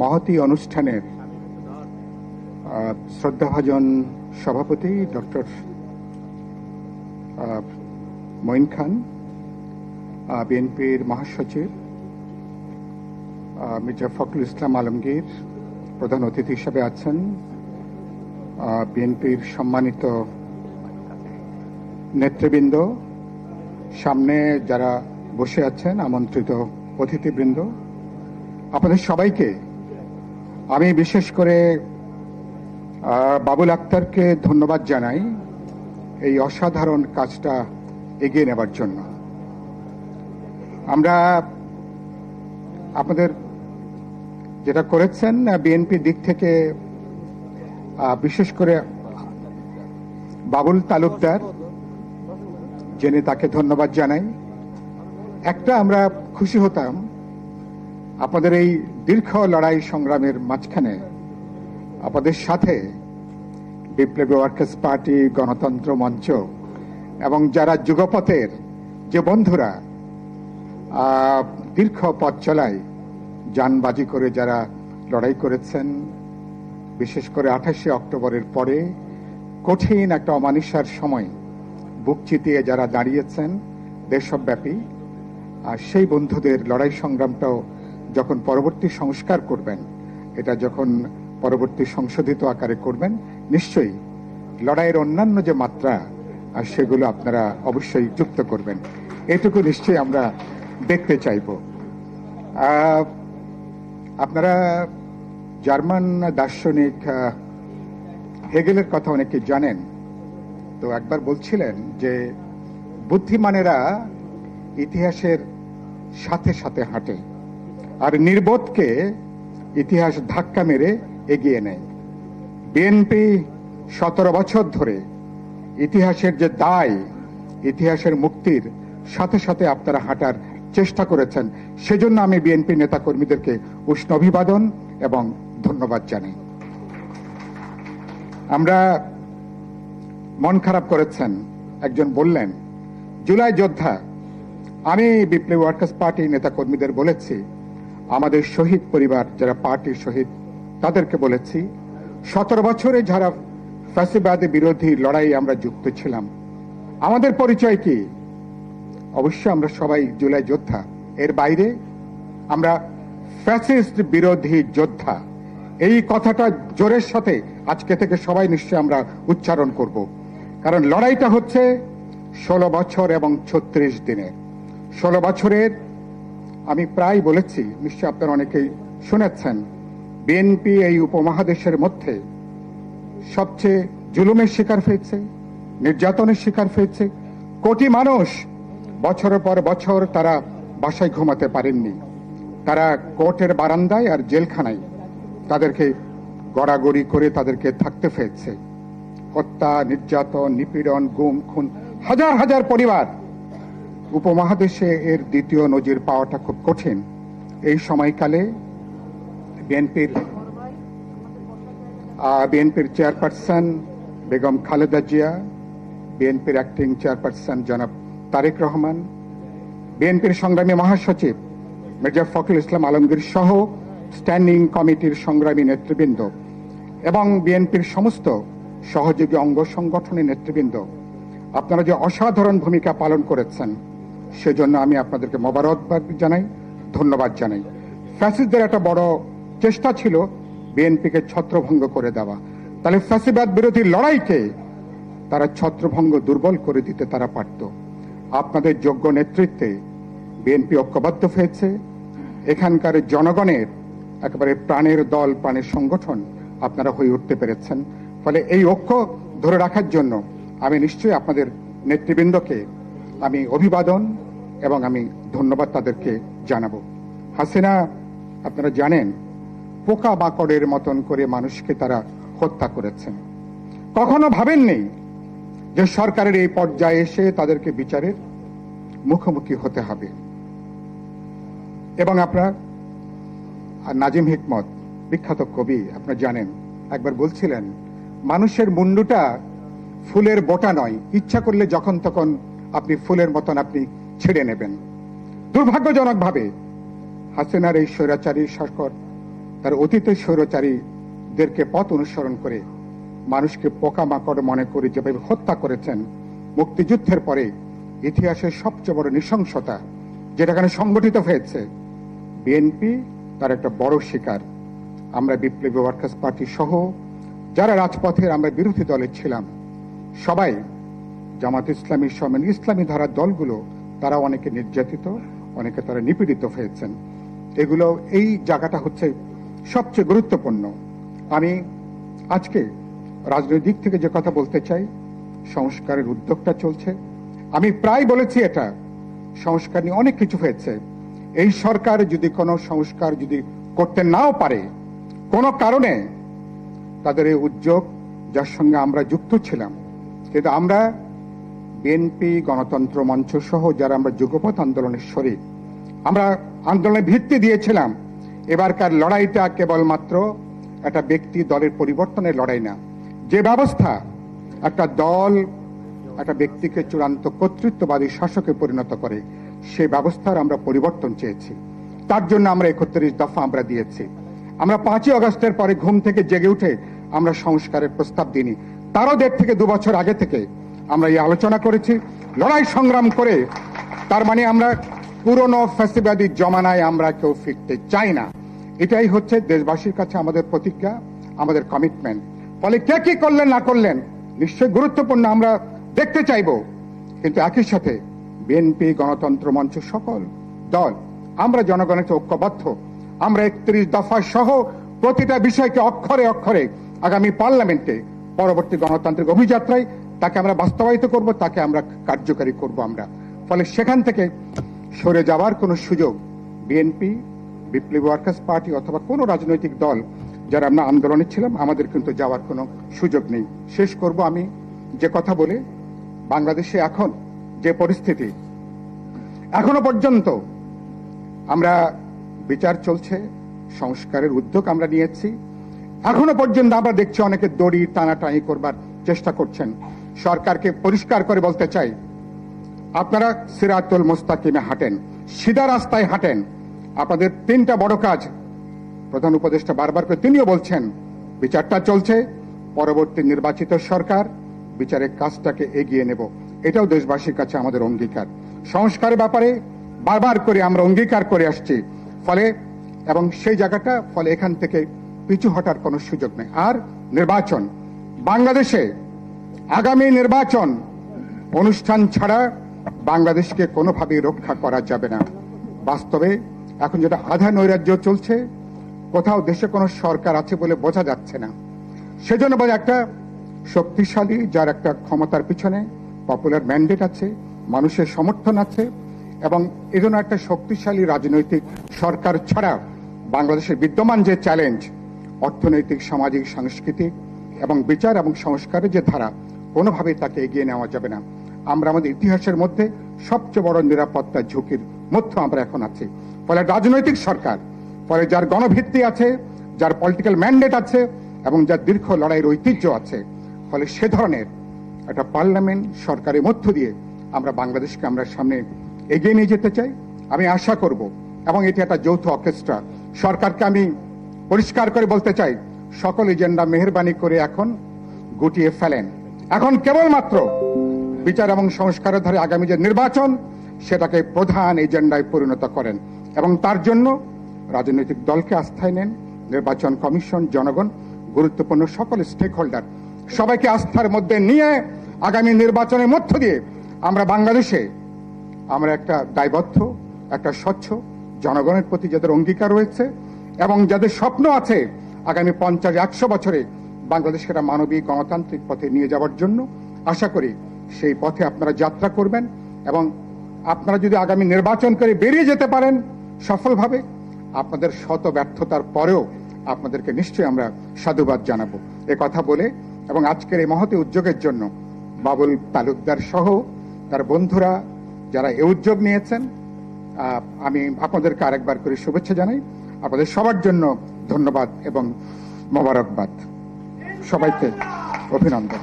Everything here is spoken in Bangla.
মহতি অনুষ্ঠানের শ্রদ্ধাভাজন সভাপতি ডক্টর মঈন খান বিএনপির মহাসচিব মির্জা ফখরুল ইসলাম আলমগীর প্রধান অতিথি হিসেবে আছেন বিএনপির সম্মানিত নেতৃবৃন্দ। সামনে যারা বসে আছেন, আমন্ত্রিত অতিথিবৃন্দ, আপনাদের সবাইকে আমি বিশেষ করে বাবুল আক্তারকে ধন্যবাদ জানাই এই অসাধারণ কাজটা এগিয়ে নেবার জন্য। আমরা আপনাদের যেটা করেছেন বিএনপি দিক থেকে বিশেষ করে বাবুল তালুকদার জেনে তাকে ধন্যবাদ জানাই। একটা আমরা খুশি হতাম আপনাদের এই দীর্ঘ লড়াই সংগ্রামের মাঝখানে আপনাদের সাথে বিপ্লবী ওয়ার্কার্স পার্টি, গণতন্ত্র মঞ্চ এবং যারা যুগপথের যে বন্ধুরা দীর্ঘ পথ চলায় যানবাজি করে যারা লড়াই করেছেন, বিশেষ করে আঠাশে অক্টোবরের পরে কঠিন একটা অমানিসার সময় বুক চিতিয়ে যারা দাঁড়িয়েছেন দেশব্যাপী, আর সেই বন্ধুদের লড়াই সংগ্রামটাও যখন পরবর্তী সংস্কার করবেন, এটা যখন পরবর্তী সংশোধিত আকারে করবেন, নিশ্চয়ই লড়াইয়ের অন্যান্য যে মাত্রা সেগুলো আপনারা অবশ্যই যুক্ত করবেন। এটুকু নিশ্চয়ই আমরা দেখতে চাইব। আপনারা জার্মান দার্শনিক হেগেলের কথা অনেকে জানেন। তো একবার বলছিলেন যে বুদ্ধিমানেরা ইতিহাসের সাথে সাথে হাঁটে। নির্বোধকে ইতিহাস ধাক্কা মেরে এগিয়ে নেয়। বিএনপি সতেরো বছর ধরে ইতিহাসের যে দায়, ইতিহাসের মুক্তির সাথে সাথে আপনারা হাঁটার চেষ্টা করেছেন, সেজন্য আমি বিএনপি নেতাকর্মীদেরকে উষ্ণ অভিবাদন এবং ধন্যবাদ জানাই। আমরা মন খারাপ করেছেন, একজন বললেন, জুলাই যোদ্ধা, আমি বিপ্লবী ওয়ার্কার্স পার্টি নেতা কর্মীদের বলেছি আমাদের শহীদ পরিবার, যারা পার্টির শহীদ, তাদেরকে বলেছি, সতেরো বছরে যারা ফ্যাসিবাদী বিরোধী লড়াই আমরা যুক্ত ছিলাম, আমাদের পরিচয় কি? অবশ্যই আমরা সবাই জুলাই যোদ্ধা। এর বাইরে আমরা ফ্যাসিস্ট বিরোধী যোদ্ধা। এই কথাটা জোরের সাথে আজকে থেকে সবাই নিশ্চয় আমরা উচ্চারণ করব। কারণ লড়াইটা হচ্ছে ষোলো বছর এবং ছত্রিশ দিনের। ষোলো বছরের আমি প্রায় বলেছি, নিশ্চয় আপনারা অনেকেই শুনেছেন, বিএনপি এই উপমহাদেশের মধ্যে সবচেয়ে জুলুমের শিকার হয়েছে, নির্যাতনের শিকার হয়েছে। কোটি মানুষ বছরের পর বছর তারা বাসায় ঘুমাতে পারেননি। তারা কোর্টের বারান্দায় আর জেলখানায় তাদেরকে গড়াগড়ি করে তাদেরকে থাকতে হয়েছে। হত্যা, নির্যাতন, নিপীড়ন, গুম, খুন, হাজার হাজার পরিবার উপমহাদেশে এর দ্বিতীয় নজির পাওয়াটা খুব কঠিন। এই সময়কালে বিএনপির বিএনপির চেয়ারপারসন বেগম খালেদা জিয়া, বিএনপির অ্যাক্টিং চেয়ারপারসন জনাব তারেক রহমান, বিএনপির সংগ্রামী মহাসচিব মির্জা ফখরুল ইসলাম আলমগীর সহ স্ট্যান্ডিং কমিটির সংগ্রামী নেতৃবৃন্দ এবং বিএনপির সমস্ত সহযোগী অঙ্গ সংগঠনের নেতৃবৃন্দ। আপনারা যে অসাধারণ ভূমিকা পালন করেছেন সেজন্য আমি আপনাদেরকে মোবারকবাদ জানাই, ধন্যবাদ জানাই। ফ্যাসিস্টদের একটা বড় চেষ্টা ছিল বিএনপিকে ছত্রভঙ্গ করে দেওয়া। তাহলে ফ্যাসিবাদ বিরোধী লড়াইকে তারা ছত্রভঙ্গ দুর্বল করে দিতে তারা পারত। আপনাদের যোগ্য নেতৃত্বে বিএনপি ঐক্যবদ্ধ হয়েছে। এখানকার জনগণের একেবারে প্রাণের দল, প্রাণের সংগঠন আপনারা হয়ে উঠতে পেরেছেন। ফলে এই ঐক্য ধরে রাখার জন্য আমি নিশ্চয়ই আপনাদের নেতৃবৃন্দকে আমি অভিবাদন এবং আমি ধন্যবাদ তাদেরকে জানাব। হাসিনা, আপনারা জানেন, পোকা বাকড়ের মতন করে মানুষকে তারা হত্যা করেছেন। কখনো ভাবেননি যে সরকারের এই পর্যায়ে এসে তাদেরকে বিচারের মুখোমুখি হতে হবে। এবং আপনার নাজিম হিকমত, বিখ্যাত কবি, আপনারা জানেন, একবার বলছিলেন, মানুষের মুন্ডুটা ফুলের বোটা নয়, ইচ্ছা করলে যখন তখন আপনি ফুলের মতন আপনি ছেড়ে নেবেন। দুর্ভাগ্যজনকভাবে হাসিনার এই স্বৈরাচারী সরকার তার অতীতের স্বৈরচারীদেরকে পথ অনুসরণ করে মানুষকে পোকামাকড় মনে করে যেভাবে হত্যা করেছেন, মুক্তিযুদ্ধের পরে ইতিহাসের সবচেয়ে বড় নৃশংসতা যেটা এখানে সংগঠিত হয়েছে বিএনপি তার একটা বড় শিকার। আমরা বিপ্লবী ওয়ার্কার্স পার্টি সহ যারা রাজপথের আমরা বিরোধী দলে ছিলাম, সবাই জামাত ইসলামী সমেন ইসলামী ধারার দলগুলো তারা অনেকে নির্যাতিত, অনেকে তারা নিপীড়িত হয়েছেন। এগুলো, এই জায়গাটা হচ্ছে সবচেয়ে গুরুত্বপূর্ণ। আমি আজকে রাজনৈতিক থেকে যে কথা বলতে চাই, সংস্কারের উদ্যোগটা চলছে। আমি প্রায় বলেছি এটা, সংস্কার নিয়ে অনেক কিছু হয়েছে। এই সরকার যদি কোনো সংস্কার যদি করতে নাও পারে, কোনো কারণে তাদের এই উদ্যোগ, যার সঙ্গে আমরা যুক্ত ছিলাম, কিন্তু আমরা বিএনপি গণতন্ত্র মঞ্চ সহ যারা আমরা যুগপথ আন্দোলনের শরীর, আমরা আন্দোলনের ভিত্তি দিয়েছিলাম। এবারকার লড়াইটা কেবলমাত্র একটা ব্যক্তি দলের পরিবর্তনের লড়াই না। যে ব্যবস্থা একটা দল একটা ব্যক্তিকে চূড়ান্ত কর্তৃত্ববাদী শাসকে পরিণত করে, সেই ব্যবস্থার আমরা পরিবর্তন চেয়েছি। তার জন্য আমরা একত্রিশ দফা আমরা দিয়েছি। আমরা পাঁচই আগস্টের পরে ঘুম থেকে জেগে উঠে আমরা সংস্কারের প্রস্তাব দিইনি। তারও দেড় থেকে দু বছর আগে থেকে আমরা এই আলোচনা করেছি। লড়াই সংগ্রাম করে, তার মানে আমরা পুরনো ফ্যাসিবাদী জমানায় আমরা কেউ ফিরতে চাই না। এটাই হচ্ছে দেশবাসীর কাছে আমাদের প্রতিজ্ঞা, আমাদের কমিটমেন্ট ফলে কে কি করলেন, না করলেন, নিশ্চয়ই গুরুত্বপূর্ণ আমরা দেখতে চাইব। কিন্তু একই সাথে বিএনপি গণতন্ত্র মঞ্চ সকল দল, আমরা জনগণের ঐক্যবদ্ধ। আমরা একত্রিশ দফা সহ প্রতিটা বিষয়কে অক্ষরে অক্ষরে আগামী পার্লামেন্টে পরবর্তী গণতান্ত্রিক অভিযাত্রায় তাকে আমরা বাস্তবায়িত করব, তাকে আমরা কার্যকারী করব আমরা। ফলে সেখান থেকে সরে যাওয়ার কোনো সুযোগ বিএনপি বিপ্লবী ওয়ার্কার্স পার্টি অথবা কোনো রাজনৈতিক দল যারা আমরা আন্দোলনে ছিলাম, আমাদের কিন্তু যাওয়ার কোনো সুযোগ নেই। শেষ করব আমি যে কথা বলে, বাংলাদেশে এখন যে পরিস্থিতি, এখনও পর্যন্ত আমরা বিচার চলছে, সংস্কারের উদ্যোগ আমরা নিয়েছি। এখনও পর্যন্ত আমরা দেখছি অনেকে দড়ি টানাটানি করবার চেষ্টা করছেন। সরকারকে পরিষ্কার করে বলতে চাই, আপনারা সিরাতুল মোস্তাকিমে হাঁটেন, সিধা রাস্তায় হাঁটেন। আপনাদের তিনটা বড় কাজ, প্রধান উপদেষ্টা বারবার করে তিনিও বলছেন, বিচারটা চলছে, পরবর্তী নির্বাচিত সরকার বিচারের কাজটাকে এগিয়ে নেব। এটাও দেশবাসীর কাছে আমাদের অঙ্গীকার। সংস্কারের ব্যাপারে বারবার করে আমরা অঙ্গীকার করে আসছি, ফলে এবং সেই জায়গাটা, ফলে এখান থেকে পিছু হটার কোনো সুযোগ নেই। আর নির্বাচন, বাংলাদেশে আগামী নির্বাচন অনুষ্ঠান ছাড়া বাংলাদেশকে কোনোভাবেই রক্ষা করা যাবে না। বাস্তবে এখন যেটা আধা নৈরাজ্য চলছে, কোথাও দেশে কোনো সরকার আছে বলে বোঝা যাচ্ছে না। সেজন্য বলে একটা শক্তিশালী, যার একটা ক্ষমতার পিছনে পপুলার ম্যান্ডেট আছে, মানুষের সমর্থন আছে, এবং এজন্য একটা শক্তিশালী রাজনৈতিক সরকার ছাড়া বাংলাদেশের বিদ্যমান যে চ্যালেঞ্জ অর্থনৈতিক, সামাজিক, সাংস্কৃতিক এবং বিচার এবং সংস্কারের যে ধারা কোনোভাবেই তাকে এগিয়ে নেওয়া যাবে না। আমরা আমাদের ইতিহাসের মধ্যে সবচেয়ে বড় নিরাপত্তা ঝুঁকির মধ্যে আমরা এখন আছি। ফলে রাজনৈতিক সরকার, ফলে যার গণভিত্তি আছে, যার পলিটিক্যাল ম্যান্ডেট আছে, এবং যার দীর্ঘ লড়াইয়ের ঐতিহ্য আছে, ফলে সে ধরনের একটা পার্লামেন্ট সরকারের মধ্য দিয়ে আমরা বাংলাদেশকে আমরা সামনে এগিয়ে নিয়ে যেতে চাই। আমি আশা করব, এবং এটি একটা যৌথ অর্কেস্ট্রা সরকারকে আমি পরিষ্কার করে বলতে চাই, সকল এজেন্ডা মেহরবানি করে এখন গুটিয়ে ফেলেন। এখন কেবলমাত্র বিচার এবং সংস্কারের ধারে আগামী যে নির্বাচন, সেটাকে প্রধান এজেন্ডায় পরিণত করেন এবং তার জন্য রাজনৈতিক দলকে আস্থায় নেন, নির্বাচন কমিশন, জনগণ, গুরুত্বপূর্ণ সকল স্টেক হোল্ডার সবাইকে আস্থার মধ্যে নিয়ে আগামী নির্বাচনের মধ্য দিয়ে আমরা বাংলাদেশে, আমরা একটা দায়বদ্ধ, একটা স্বচ্ছ জনগণের প্রতি যাদের অঙ্গীকার রয়েছে এবং যাদের স্বপ্ন আছে আগামী পঞ্চাশ, একশো বছরে বাংলাদেশকে একটা মানবিক গণতান্ত্রিক পথে নিয়ে যাওয়ার জন্য আশা করি সেই পথে আপনারা যাত্রা করবেন এবং আপনারা যদি আগামী নির্বাচন করে বেরিয়ে যেতে পারেন সফলভাবে, আপনাদের শত ব্যর্থতার পরেও আপনাদেরকে নিশ্চয়ই আমরা সাধুবাদ জানাব। এ কথা বলে এবং আজকের এই মহতি উদ্যোগের জন্য বাবুল তালুকদার সহ তার বন্ধুরা যারা এ উদ্যোগ নিয়েছেন আমি আপনাদেরকে আরেকবার করে শুভেচ্ছা জানাই। আপনাদের সবার জন্য ধন্যবাদ এবং মোবারকবাদ। সবাইকে অভিনন্দন।